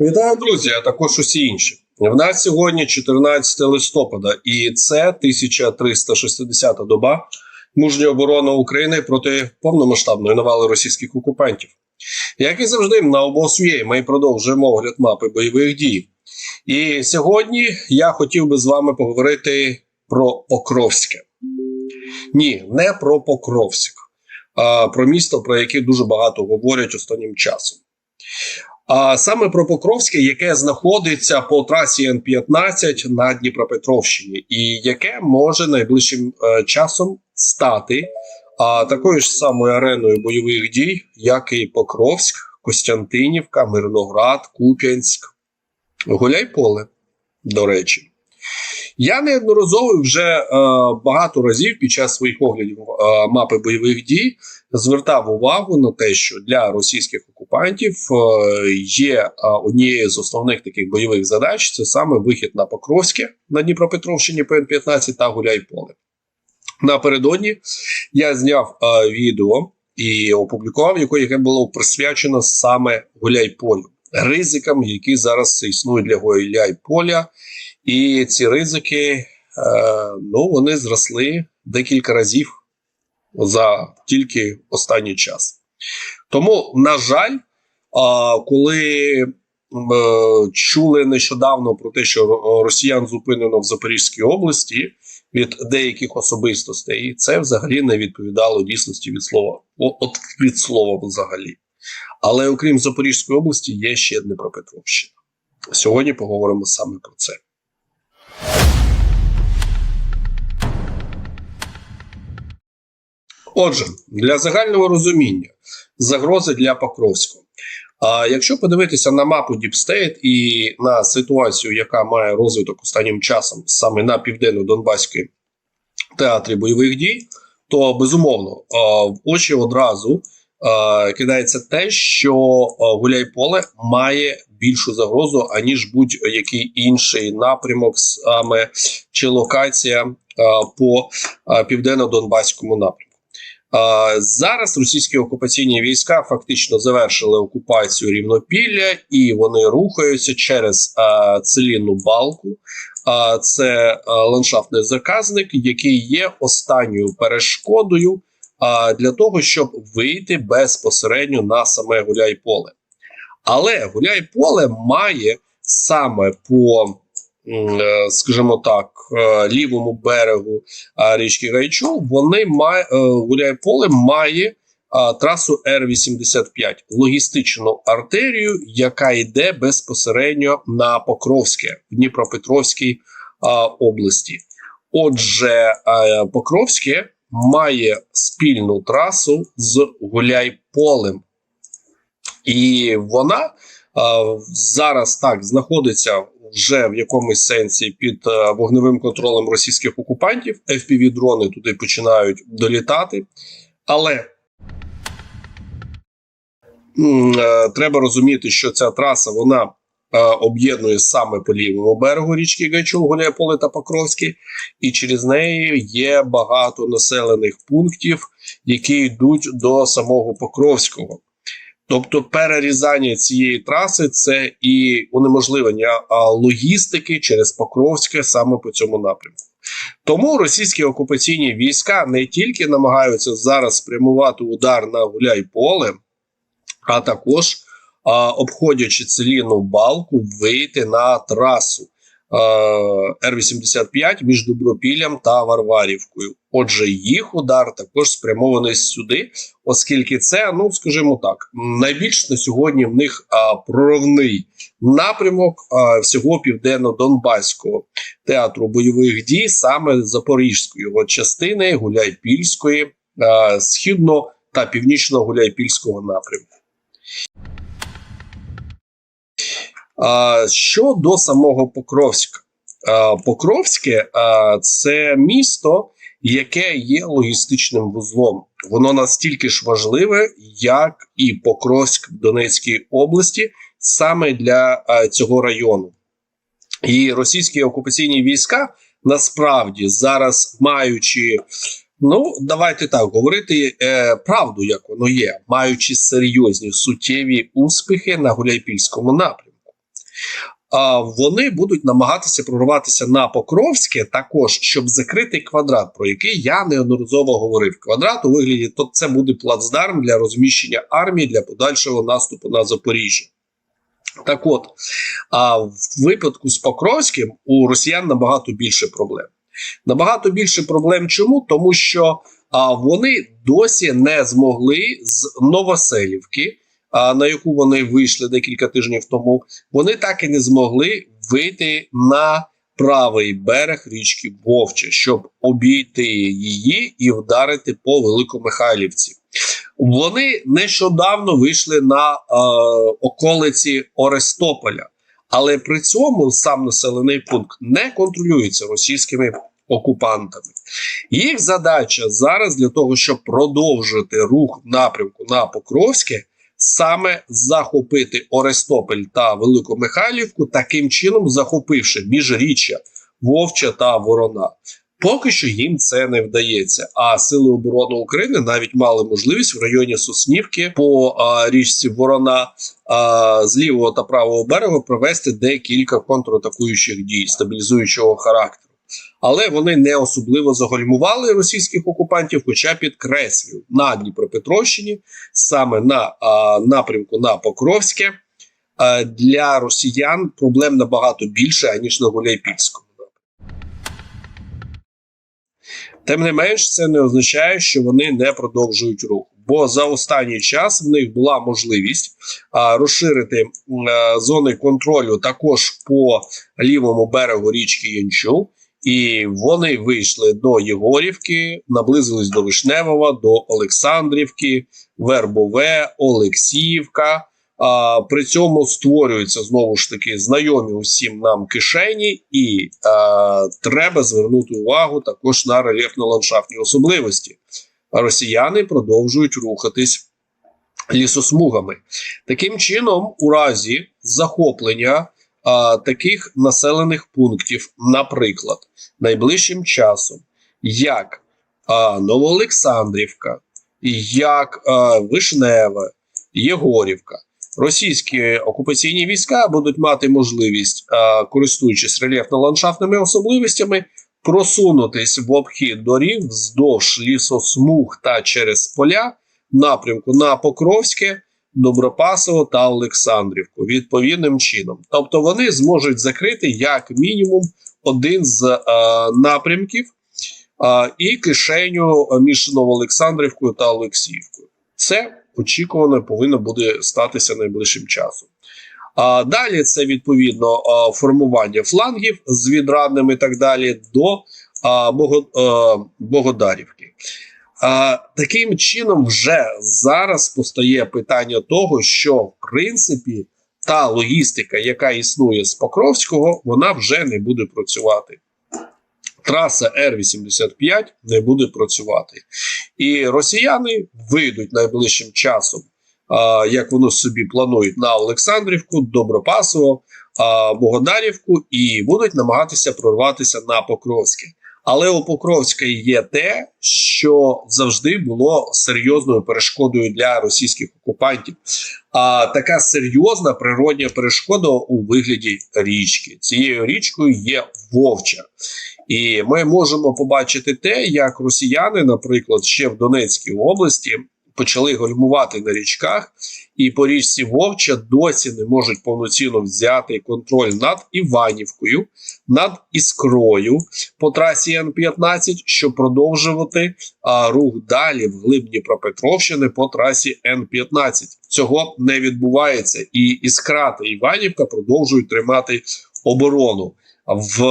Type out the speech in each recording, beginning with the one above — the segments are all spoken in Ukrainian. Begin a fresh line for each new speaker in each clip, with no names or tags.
Вітаю, друзі, а також усі інші. В нас сьогодні 14 листопада, і це 1360 доба мужньої оборони України проти повномасштабної навали російських окупантів. Як і завжди, на обосує ми продовжуємо огляд мапи бойових дій. І сьогодні я хотів би з вами поговорити про Покровське. Ні, не про Покровськ, а про місто, про яке дуже багато говорять останнім часом. А саме про Покровське, яке знаходиться по трасі Н-15 на Дніпропетровщині, і яке може найближчим е, часом стати а, такою ж самою ареною бойових дій, як і Покровськ, Костянтинівка, Мирноград, Куп'янськ, Гуляйполе, до речі. Я неодноразово вже е, багато разів під час своїх оглядів е, мапи бойових дій звертав увагу на те, що для російських окупантів е, є е, однією з основних таких бойових задач це саме вихід на Покровське на Дніпропетровщині ПН-15 та Гуляйполе. Напередодні я зняв е, відео і опублікував, яке, було присвячено саме Гуляйполю, ризикам, які зараз існують для Гуляйполя. І ці ризики, е, ну, вони зросли декілька разів за тільки останній час. Тому, на жаль, коли е, чули нещодавно про те, що росіян зупинено в Запорізькій області від деяких особистостей, це взагалі не відповідало дійсності від слова. От від слова взагалі. Але окрім Запорізької області, є ще Дніпропетровщина. Сьогодні поговоримо саме про це. Отже, для загального розуміння загрози для Покровського. А якщо подивитися на мапу State і на ситуацію, яка має розвиток останнім часом саме на південно-донбаській театрі бойових дій, то безумовно в очі одразу кидається те, що Гуляйполе має більшу загрозу аніж будь-який інший напрямок, саме чи локація по південно-донбаському напрямку. Зараз російські окупаційні війська фактично завершили окупацію рівнопілля і вони рухаються через целінну балку. А це ландшафтний заказник, який є останньою перешкодою для того, щоб вийти безпосередньо на саме Гуляйполе. Але Гуляйполе має саме по Е, скажімо так, е, лівому берегу річки Гайчу, вони має е, Гуляйполе має трасу Р-85, логістичну артерію, яка йде безпосередньо на Покровське в Дніпропетровській області. Отже, Покровське має спільну трасу з Гуляйполем, і вона зараз так знаходиться вже в якомусь сенсі під е, вогневим контролем російських окупантів. fpv дрони туди починають долітати, але е, треба розуміти, що ця траса вона е, об'єднує саме по лівому берегу річки Гайчул, Гуляйполе та Покровське, і через неї є багато населених пунктів, які йдуть до самого Покровського. Тобто перерізання цієї траси це і унеможливлення логістики через Покровське саме по цьому напрямку. Тому російські окупаційні війська не тільки намагаються зараз спрямувати удар на Гуляйполе, а також обходячи целіну балку, вийти на трасу. Р-85 між Добропіллям та Варварівкою. Отже, їх удар також спрямований сюди, оскільки це, ну скажімо так, найбільш на сьогодні в них а, проривний напрямок а, всього південно-донбаського театру бойових дій, саме Запорізької його частини Гуляйпільської, а, східно та північно-гуляйпільського напрямку. Щодо самого Покровська, Покровське це місто, яке є логістичним вузлом. Воно настільки ж важливе, як і Покровськ в Донецькій області, саме для цього району. І російські окупаційні війська насправді зараз маючи. Ну, давайте так говорити е, правду, як воно є, маючи серйозні суттєві успіхи на Гуляйпільському напрямку. Вони будуть намагатися прорватися на Покровське, також щоб закрити квадрат, про який я неодноразово говорив. Квадрат у вигляді то це буде плацдарм для розміщення армії для подальшого наступу на Запоріжжя. Так от, а в випадку з Покровським у росіян набагато більше проблем. Набагато більше проблем чому? Тому що а, вони досі не змогли з Новоселівки, на яку вони вийшли декілька тижнів тому, вони так і не змогли вийти на правий берег річки Вовче, щоб обійти її і вдарити по Великомихайлівці. Вони нещодавно вийшли на е, околиці Орестополя, але при цьому сам населений пункт не контролюється російськими окупантами. Їх задача зараз для того, щоб продовжити рух напрямку на Покровське, саме захопити Орестополь та Великомихайлівку, таким чином захопивши міжріччя Вовча та Ворона. Поки що їм це не вдається. А сили оборони України навіть мали можливість в районі Соснівки по а, річці Ворона а, з лівого та правого берега провести декілька контратакуючих дій стабілізуючого характеру. Але вони не особливо загальмували російських окупантів, хоча підкреслюю на Дніпропетровщині, саме на а, напрямку на Покровське, а, для росіян проблем набагато більше аніж на Гуляйпільському. Тим не менш, це не означає, що вони не продовжують рух. Бо за останній час в них була можливість а, розширити а, зони контролю також по лівому берегу річки Янчу. І вони вийшли до Єгорівки, наблизились до Вишневого, до Олександрівки, Вербове, Олексіївка. А, При цьому створюються знову ж таки знайомі усім нам кишені, і а, треба звернути увагу також на рельєфно-ландшафтні особливості. Росіяни продовжують рухатись лісосмугами. Таким чином, у разі захоплення а, таких населених пунктів, наприклад, найближчим часом, як а, Новоолександрівка, як а, Вишневе, Єгорівка. Російські окупаційні війська будуть мати можливість, користуючись рельєфно-ландшафтними особливостями, просунутись в обхід доріг вздовж лісосмуг та через поля напрямку на Покровське, Добропасово та Олександрівку відповідним чином. Тобто вони зможуть закрити як мінімум один з е, напрямків е, і кишеню між Новоолександрівкою та Олексіївкою. Це очікувано повинно буде статися найближчим часом. А далі це відповідно формування флангів з відрадними і так далі до Богодарівки. Таким чином, вже зараз постає питання того, що в принципі та логістика, яка існує з Покровського, вона вже не буде працювати траса Р-85 не буде працювати. І росіяни вийдуть найближчим часом, як вони собі планують, на Олександрівку, Добропасово, Богодарівку і будуть намагатися прорватися на Покровське. Але у Покровська є те, що завжди було серйозною перешкодою для російських окупантів. А така серйозна природня перешкода у вигляді річки. Цією річкою є Вовча. І ми можемо побачити те, як росіяни, наприклад, ще в Донецькій області почали гальмувати на річках, і по річці Вовча досі не можуть повноцінно взяти контроль над Іванівкою, над Іскрою по трасі Н-15, щоб продовжувати а, рух далі в глиб Дніпропетровщини по трасі Н-15. Цього не відбувається, і Іскра та Іванівка продовжують тримати оборону в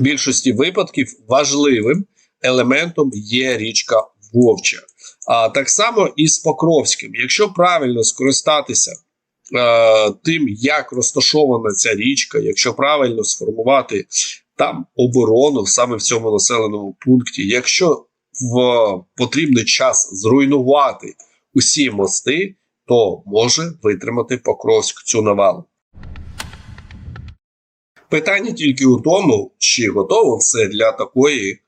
більшості випадків важливим елементом є річка Вовча. А так само і з Покровським. Якщо правильно скористатися е, тим, як розташована ця річка, якщо правильно сформувати там оборону саме в цьому населеному пункті, якщо в потрібний час зруйнувати усі мости, то може витримати Покровськ цю навалу. Питання тільки у тому, чи готово все для такої е,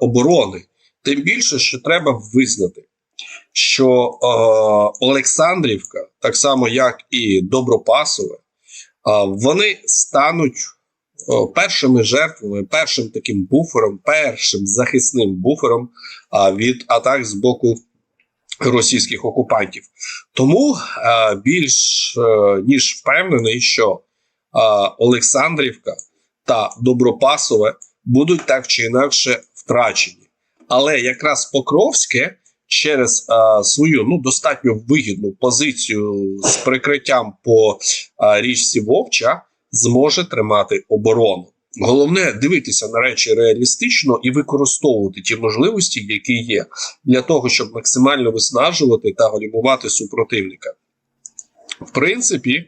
оборони. Тим більше, що треба визнати, що е, Олександрівка, так само як і Добропасове, а, вони стануть о, першими жертвами, першим таким буфером, першим захисним буфером а, від атак з боку російських окупантів. Тому а, більш а, ніж впевнений, що а, Олександрівка та Добропасове будуть так чи інакше втрачені. Але якраз Покровське через а, свою ну достатньо вигідну позицію з прикриттям по а, річці Вовча зможе тримати оборону. Головне дивитися на речі реалістично і використовувати ті можливості, які є, для того, щоб максимально виснажувати та гальмувати супротивника. В принципі,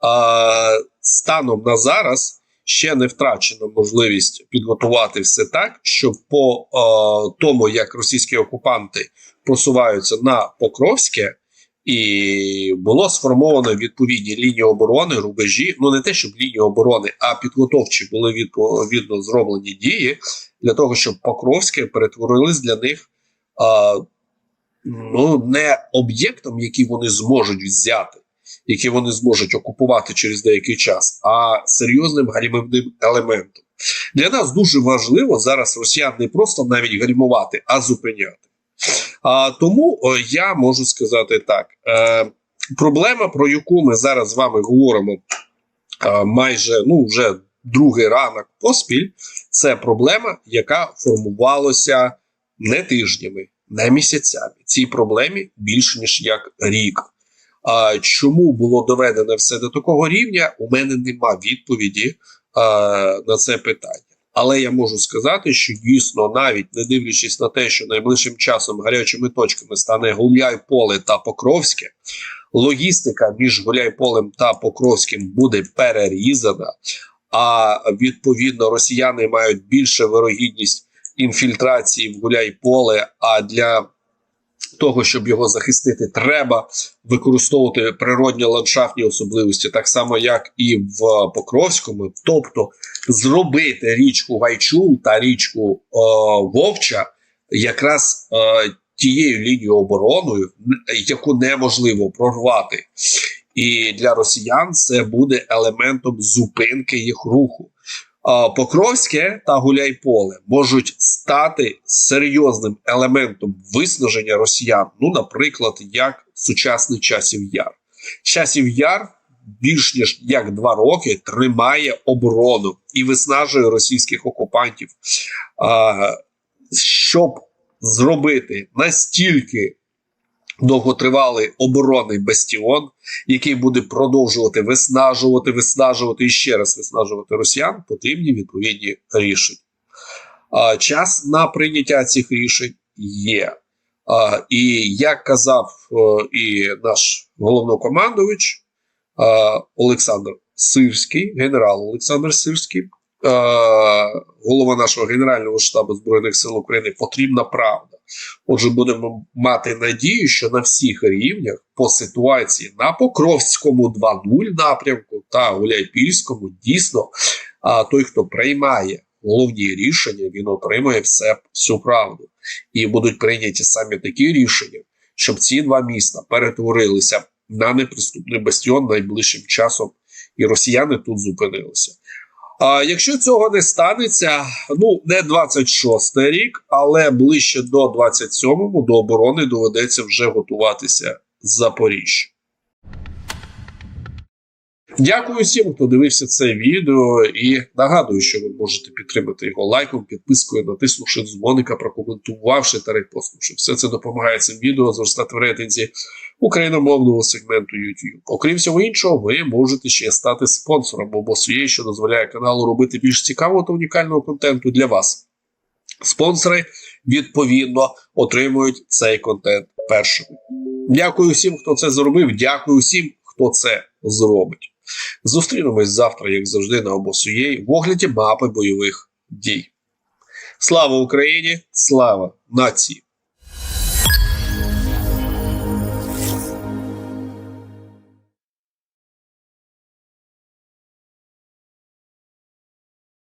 а, станом на зараз ще не втрачено можливість підготувати все так, щоб по е, тому, як російські окупанти просуваються на Покровське, і було сформовано відповідні лінії оборони, рубежі. Ну не те, щоб лінії оборони, а підготовчі були відповідно зроблені дії для того, щоб Покровське перетворились для них. Е, Ну, не об'єктом, який вони зможуть взяти, які вони зможуть окупувати через деякий час, а серйозним гальмівним елементом. Для нас дуже важливо зараз росіян не просто навіть гальмувати, а зупиняти. А, Тому я можу сказати так: е, проблема, про яку ми зараз з вами говоримо майже ну вже другий ранок поспіль, це проблема, яка формувалася не тижнями, не місяцями. Цій проблемі більше ніж як рік. Чому було доведено все до такого рівня? У мене нема відповіді а, на це питання. Але я можу сказати, що дійсно, навіть не дивлячись на те, що найближчим часом гарячими точками стане Гуляйполе та Покровське, логістика між Гуляйполем та Покровським буде перерізана, а відповідно росіяни мають більше вирогідність інфільтрації в Гуляйполе. А для того, щоб його захистити, треба використовувати природні ландшафтні особливості, так само як і в Покровському, тобто зробити річку Гайчул та річку о, Вовча якраз о, тією лінією обороною, яку неможливо прорвати. І для росіян це буде елементом зупинки їх руху. Покровське та Гуляйполе можуть стати серйозним елементом виснаження росіян. Ну, наприклад, як сучасний часів яр. Часів яр більш ніж як два роки тримає оборону і виснажує російських окупантів, щоб зробити настільки довготривалий оборонний бастіон, який буде продовжувати виснажувати, виснажувати і ще раз виснажувати росіян, потрібні відповідні рішення. А, Час на прийняття цих рішень є. І як казав і наш головнокомандувач Олександр Сирський, генерал Олександр Сирський, голова нашого Генерального штабу Збройних сил України, потрібна правда. Отже, будемо мати надію, що на всіх рівнях по ситуації на Покровському 2.0 напрямку та Гуляйпільському дійсно а той, хто приймає головні рішення, він отримує все всю правду. І будуть прийняті саме такі рішення, щоб ці два міста перетворилися на неприступний бастіон найближчим часом, і росіяни тут зупинилися. А якщо цього не станеться, ну не 26 рік, але ближче до 27-му до оборони доведеться вже готуватися Запоріжжю. Дякую всім, хто дивився це відео, і нагадую, що ви можете підтримати його лайком, підпискою, натиснувши дзвоника, прокоментувавши та репостнувши. Все це допомагає цим відео зростати в рейтинзі україномовного сегменту YouTube. Окрім всього іншого, ви можете ще стати спонсором або своєї, що дозволяє каналу робити більш цікавого та унікального контенту для вас. Спонсори відповідно отримують цей контент першими. Дякую всім, хто це зробив. Дякую всім, хто це зробить. Зустрінемось завтра, як завжди, на обосуєї в огляді мапи бойових дій. Слава Україні! Слава нації!